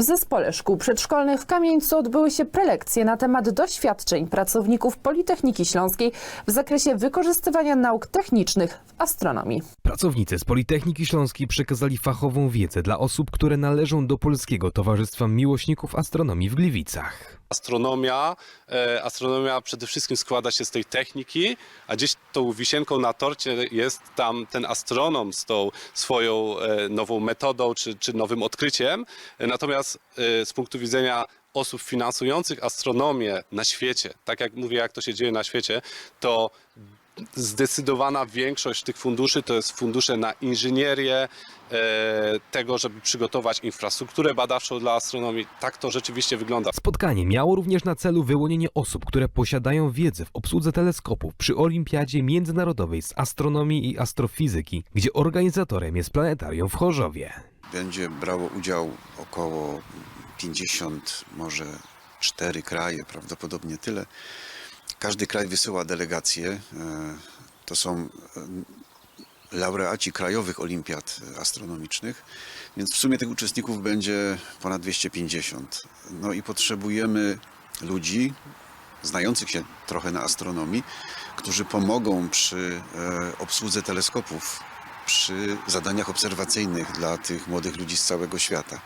W zespole szkół przedszkolnych w Kamieńcu odbyły się prelekcje na temat doświadczeń pracowników Politechniki Śląskiej w zakresie wykorzystywania nauk technicznych w astronomii. Pracownicy z Politechniki Śląskiej przekazali fachową wiedzę dla osób, które należą do Polskiego Towarzystwa Miłośników Astronomii w Gliwicach. Astronomia, e, astronomia przede wszystkim składa się z tej techniki, a gdzieś tą wisienką na torcie jest tam ten astronom z tą swoją e, nową metodą czy, czy nowym odkryciem. Natomiast e, z punktu widzenia osób finansujących astronomię na świecie, tak jak mówię, jak to się dzieje na świecie, to zdecydowana większość tych funduszy to jest fundusze na inżynierię, e, tego, żeby przygotować infrastrukturę badawczą dla astronomii. Tak to rzeczywiście wygląda. Spotkanie miało również na celu wyłonienie osób, które posiadają wiedzę w obsłudze teleskopów przy Olimpiadzie Międzynarodowej z Astronomii i Astrofizyki, gdzie organizatorem jest planetarium w Chorzowie. Będzie brało udział około 50, może 4 kraje, prawdopodobnie tyle. Każdy kraj wysyła delegacje. e, To są e, laureaci krajowych olimpiad astronomicznych, więc w sumie tych uczestników będzie ponad 250. No i potrzebujemy ludzi znających się trochę na astronomii, którzy pomogą przy e, obsłudze teleskopów, przy zadaniach obserwacyjnych dla tych młodych ludzi z całego świata.